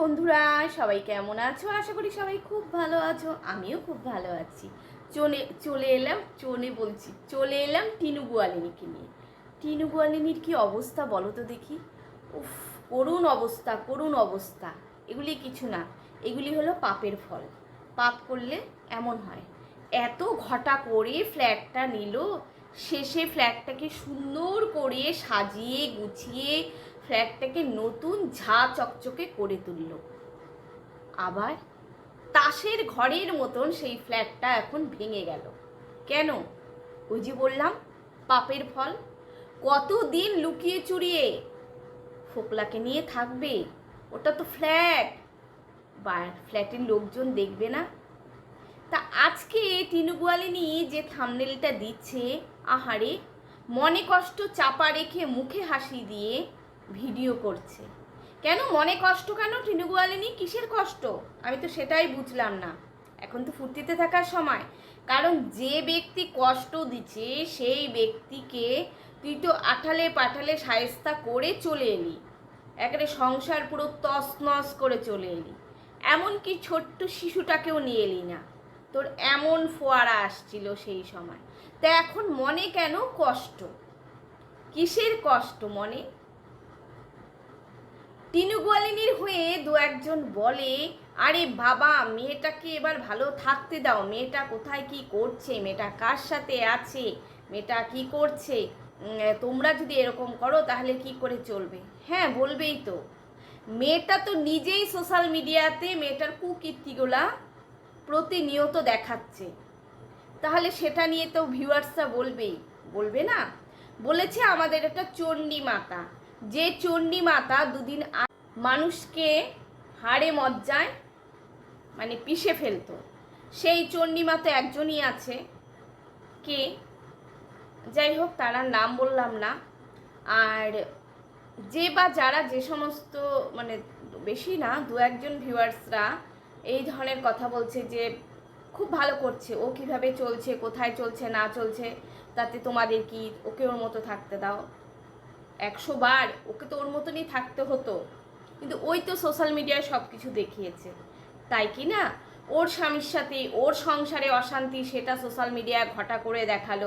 বন্ধুরা, সবাই কেমন আছো? আশা করি সবাই খুব ভালো আছো, আমিও খুব ভালো আছি। চলে চলে এলাম, চলে বলছি, চলে এলাম টিনু গোয়ালিনীকে নিয়ে। টিনু গোয়ালিনীর কি অবস্থা বলো তো দেখি। উফ, করুণ অবস্থা করুণ অবস্থা। এগুলি কিছু না, এগুলি হলো পাপের ফল। পাপ করলে এমন হয়, এত ঘটা করে ফ্ল্যাটটা নিল, শেষে ফ্ল্যাটটাকে সুন্দর করে সাজিয়ে গুছিয়ে ফ্ল্যাটটাকে নতুন ঝা চকচকে করে তুলল। আবার তাসের ঘরের মতন সেই ফ্ল্যাটটা এখন ভেঙে গেল। কেন? ওই যে বললাম, পাপের ফল। কতদিন লুকিয়ে চুরিয়ে? ফোকলাকে নিয়ে থাকবে? ওটা তো ফ্ল্যাট। বা ফ্ল্যাটের লোকজন দেখবে না? তা আজকে টিনু গোয়ালিনী যে থামনেলটা দিচ্ছে, আহারে, মনে কষ্ট চাপা রেখে মুখে হাসি দিয়ে ভিডিও করছে। কেন মনে কষ্ট কেন? টিনু গোয়ালিনী কিসের কষ্ট? আমি তো সেটাই বুঝলাম না। এখন তো ফুর্তিতে থাকার সময়। কারণ যে ব্যক্তি কষ্ট দিচ্ছে, সেই ব্যক্তিকে তুই তো আঠালে পাঠালে সায়স্তা করে চলে এলি। একেবারে সংসার পুরো তস নস করে চলে এলি। এমনকি ছোট্ট শিশুটাকেও নিয়ে এলি না। তোর এমন ফোয়ারা আসছিল সেই সময়। তা এখন মনে কেন কষ্ট? কিসের কষ্ট মনে? টিনু গোয়ালিনীর হয়ে দু একজন বলে, আরে বাবা, মেয়েটাকে এবার ভালো থাকতে দাও। মেয়েটা কোথায় কি করছে? মেয়েটা কার সাথে আছে? মেয়েটা কি করছে? তোমরা যদি এরকম করো, তাহলে কি করে চলবে? হ্যাঁ বলবেই তো। মেয়েটা তো নিজেই সোশ্যাল মিডিয়াতে মেয়েটার কুকীর্তিগুলা প্রতিনিয়ত দেখাচ্ছে। তাহলে সেটা নিয়ে তো ভিউয়ার্সরা বলবেই। বলবে না? বলেছে আমাদের একটা চণ্ডী মাতা যে চণ্ডী মাতা দুদিন মানুষকে হাড়ে মজ্জায় মানে পিষে ফেলতো, সেই চণ্ডী মাতা একজনই আছে। কে? যাই হোক, তার নাম বললাম না। আর যে বা যারা যে সমস্ত মানে বেশি না, দু একজন ভিউয়ার্সরা এই ধরনের কথা বলছে যে, খুব ভালো করছে, ও কীভাবে চলছে, কোথায় চলছে, না চলছে, তাতে তোমাদের কি, ওকে ওর মতো থাকতে দাও? একশো বার ওকে তো ওর মতনই থাকতে হতো। কিন্তু ওই তো সোশ্যাল মিডিয়ায় সব কিছু দেখিয়েছে। তাই কি না? ওর স্বামীর সাথে ওর সংসারে অশান্তি সেটা সোশ্যাল মিডিয়ায় ঘটা করে দেখাল।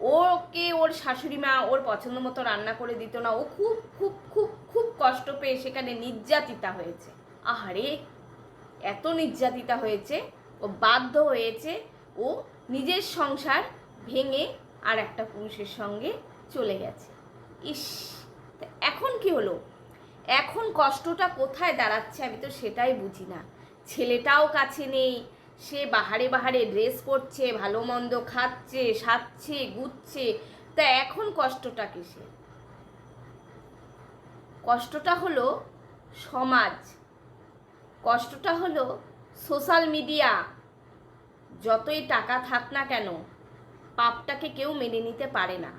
ওকে ওর শাশুড়ি মা ওর পছন্দ মতো রান্না করে দিত না। ও খুব খুব খুব খুব কষ্ট পেয়ে সেখানে নির্যাতিতা হয়েছে। আহারে! এত নির্যাতিতা হয়েছে, ও বাধ্য হয়েছে ও নিজের সংসার ভেঙে আর একটা পুরুষের সঙ্গে চলে গেছে। ইস এখন কি হলো? এখন কষ্টটা কোথায় দাঁড়াচ্ছে আমি তো সেটাই বুঝি না। ছেলেটাও কাছে নেই, সে বাহারে বাহারে ড্রেস করছে ভালো মন্দ খাচ্ছে সাচ্ছে গুচ্ছে, তা এখন কষ্টটা কিসে কষ্টটা হলো সমাজ, কষ্টটা হলো সোশ্যাল মিডিয়া যতই টাকা থাক না কেন, পাপটাকে কেউ মেনে নিতে পারে না।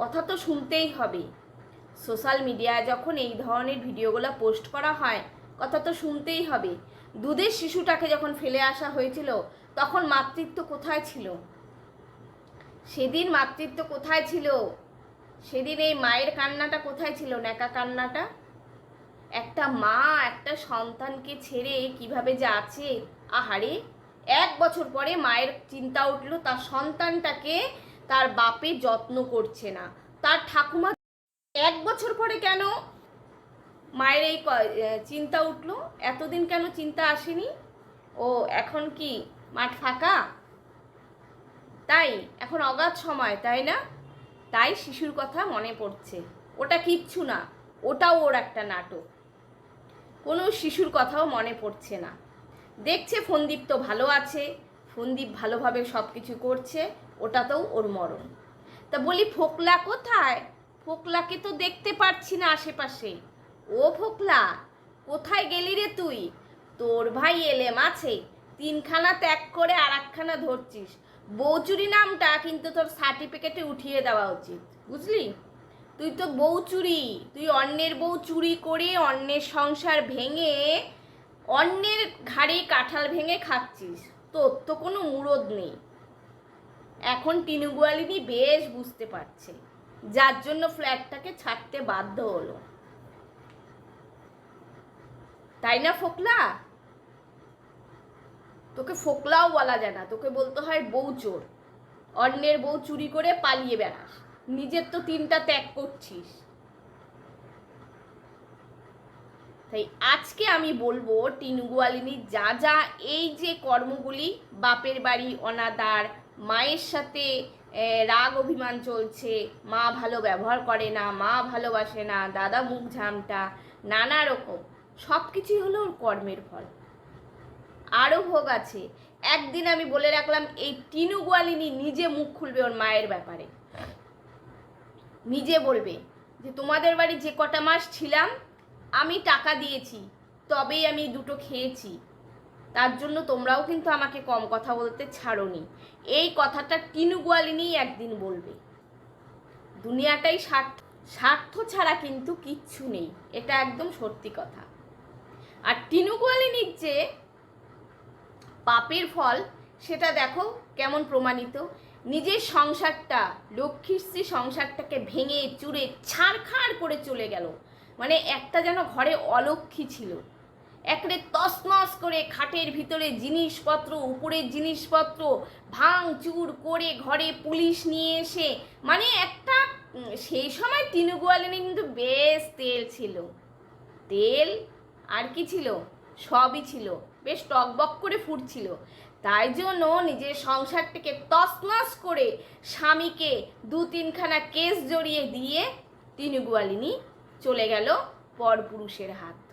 কথা তো শুনতেই হবে। সোশ্যাল মিডিয়ায় যখন এই ধরনের ভিডিওগুলো পোস্ট করা হয়, কথা তো শুনতেই হবে। দুধের শিশুটাকে যখন ফেলে আসা হয়েছিল, তখন মাতৃত্ব কোথায় ছিল? সেদিন মাতৃত্ব কোথায় ছিল? সেদিন এই মায়ের কান্নাটা কোথায় ছিল, ন্যাকা কান্নাটা? একটা মা, একটা সন্তানকে ছেড়ে কীভাবে যে আছে? আহারে, এক বছর পরে মায়ের চিন্তা উঠল, তার সন্তানটাকে তার বাপে যত্ন করছে না। তার ঠাকুমা এক বছর পরে কেন মায়ের এই চিন্তা উঠল? এতদিন কেন চিন্তা আসেনি? ও, এখন কি মাঠ ফাঁকা? তাই, এখন অগাধ সময়, তাই না? তাই শিশুর কথা মনে পড়ছে। ওটা কিচ্ছু না, ওটাও ওর একটা নাটক। কোনো শিশুর কথাও মনে পড়ছে না। দেখছে ফন্দীপ তো ভালো আছে, ফন্দীপ ভালোভাবে সব কিছু করছে। ওটাতেও ওর মরণ। তা বলি, ফোকলা কোথায়? ফোকলাকে তো দেখতে পারছি না আশেপাশে। ও ফোকলা, কোথায় গেলি রে তুই? তোর ভাই এলেম আছে, তিনখানা ত্যাগ করে আর একখানা ধরছিস। বৌচুরি নামটা কিন্তু তোর সার্টিফিকেটে উঠিয়ে দেওয়া উচিত, বুঝলি? তুই তো বউ চুরি তুই অন্যের বউ চুরি করে অন্যের সংসার ভেঙে, অন্যের ঘাড়ে কাঁঠাল ভেঙে খাচ্ছিস। তোর তো কোনো মুরদ নেই। এখন টিনু গোয়ালিনী বেশ বুঝতে পারছে, যার জন্য ফ্ল্যাটটাকে ছাড়তে বাধ্য হলো। তাই না ফোকলা? তোকে ফোকলাও বলা যায় না, তোকে বলতে হয় বউ চোর। অন্যের বউ চুরি করে পালিয়ে বেড়াস। নিজের তো তিনটা ত্যাগ করছিস। তাই আজকে আমি বলব টিনুগুয়ালিনী যা যা, এই যে কর্মগুলি, বাপের বাড়ি, অনাদার মায়ের সাথে রাগ অভিমান চলছে। মা ভালো ব্যবহার করে না, মা ভালোবাসে না, দাদা মুখ ঝামটা, নানা রকম। সব কিছুই হলো ওর কর্মের ফল। আরও ভোগ আছে। একদিন আমি বলে রাখলাম, এই টিনু গোয়ালিনী নিজে মুখ খুলবে ওর মায়ের ব্যাপারে। নিজে বলবে যে, তোমাদের বাড়ি যে কটা মাস ছিলাম, আমি টাকা দিয়েছি, তবেই আমি দুটো খেয়েছি। তার জন্য তোমরাও কিন্তু আমাকে কম কথা বলতে ছাড়োনি। এই কথাটা টিনু গোয়ালিনীই একদিন বলবে। দুনিয়াটাই স্বার্থ স্বার্থ ছাড়া কিন্তু কিচ্ছু নেই। এটা একদম সত্যি কথা। আর টিনু গোয়ালিনীর যে পাপের ফল, সেটা দেখো কেমন প্রমাণিত। নিজের সংসারটা, লক্ষ্মীর স্ত্রী সংসারটাকে ভেঙে, চুরে, ছাড়খাড় করে চলে গেল। মানে একটা যেন ঘরে অলক্ষী ছিল। একরে তসনস করে খাটের ভিতরে জিনিসপত্র, উপরের জিনিসপত্র ভাঙচুর করে ঘরে পুলিশ নিয়ে এসে মানে একটা সেই সময় তিনুগুয়ালিনী কিন্তু বেশ তেল ছিল। তেল আর কি ছিল? সবই ছিল। বেশ টকবক করে ফুটছিল। তাই জন্য নিজের সংসারটাকে তছনছ করে স্বামীকে দু তিনখানা কেস জড়িয়ে দিয়ে তিনুগুয়ালিনী চলে গেল পরপুরুষের হাত।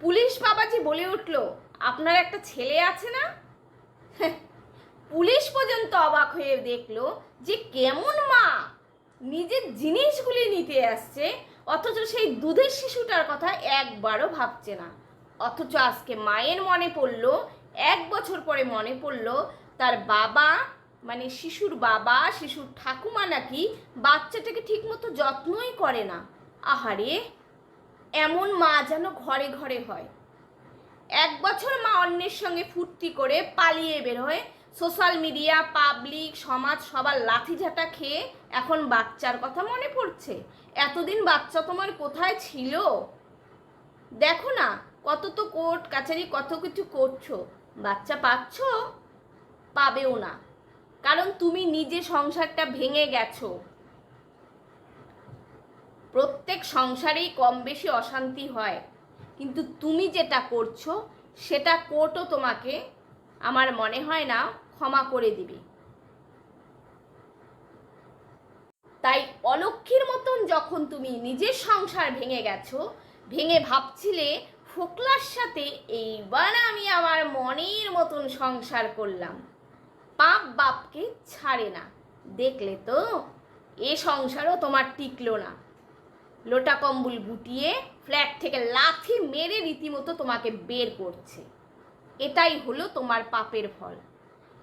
পুলিশ বাবাজি বলে উঠল, আপনার একটা ছেলে আছে না? পুলিশ পর্যন্ত অবাক হয়ে দেখল যে কেমন মা। নিজের জিনিসগুলি নিতে আসছে, অথচ সেই দুধের শিশুটার কথা একবারও ভাবছে না। অথচ আজকে মায়ের মনে পড়ল, এক বছর পরে মনে পড়ল, তার বাবা মানে শিশুর বাবা, শিশুর ঠাকুমা নাকি বাচ্চাটাকে ঠিকমতো যত্নই করে না। আহারে! এমন মা যেন ঘরে ঘরে হয়। এক বছর মা অন্যের সঙ্গে ফুর্তি করে পালিয়ে বের হয়ে। সোশ্যাল মিডিয়া, পাবলিক, সমাজ সবার লাঠিঝাঁটা খেয়ে এখন বাচ্চার কথা মনে পড়ছে। এতদিন বাচ্চা তোমার কোথায় ছিল? দেখো না, কত তো কোর্ট, কাছারি কত কিছু করছ। বাচ্চা পাচ্ছ? পাবেও না। কারণ তুমি নিজে সংসারটা ভেঙে গেছো। প্রত্যেক সংসারেই কম বেশি অশান্তি হয়। কিন্তু তুমি যেটা করছ, সেটা কোর্টও তোমাকে আমার মনে হয় না ক্ষমা করে দিবে। তাই অলক্ষীর মতন যখন তুমি নিজের সংসার ভেঙে গেছো, ভেঙে ভাবছিলে, ফোকলার সাথে এইবার আমি আমার মনের মতন সংসার করলাম। পাপ বাপকে ছাড়ে না। দেখলে তো, এ সংসারও তোমার টিকলো না। লোটা কম্বল গুটিয়ে ফ্ল্যাট থেকে লাথি মেরে রীতিমতো তোমাকে বের করছে। এটাই হলো তোমার পাপের ফল।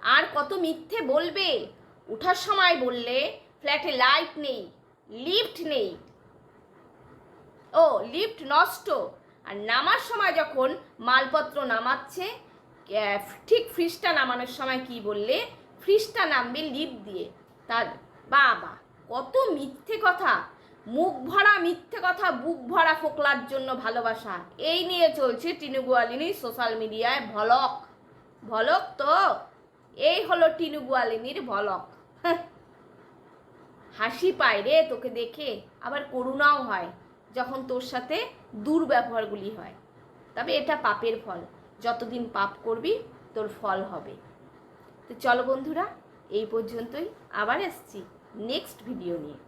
আর কত মিথ্যে বলবে? ওঠার সময় বললে ফ্ল্যাটে লাইট নেই লিফট নেই। ও লিফট নষ্ট। আর নামার সময় যখন মালপত্র নামাচ্ছে ঠিক ফ্রিজটা নামানোর সময় কি বললে? ফ্রিজটা নামবে লিফট দিয়ে। তার বাবা, কত মিথ্যে কথা। মুখ ভরা মিথ্যে কথা, বুক ভরা ফোকলার জন্য ভালোবাসা। এই নিয়ে চলছে টিনুগুয়ালিনী সোশ্যাল মিডিয়ায় ভলক। ভলক তো? এই হলো টিনুগুয়ালিনীর ভলক। হাসি পায় রে তোকে দেখে। আবার করুণাও হয় যখন তোর সাথে দুর্ব্যবহারগুলি হয়। তবে এটা পাপের ফল। যতদিন পাপ করবি, তোর ফল হবে। তো চলো বন্ধুরা, এই পর্যন্তই। আবার এসছি নেক্সট ভিডিও নিয়ে।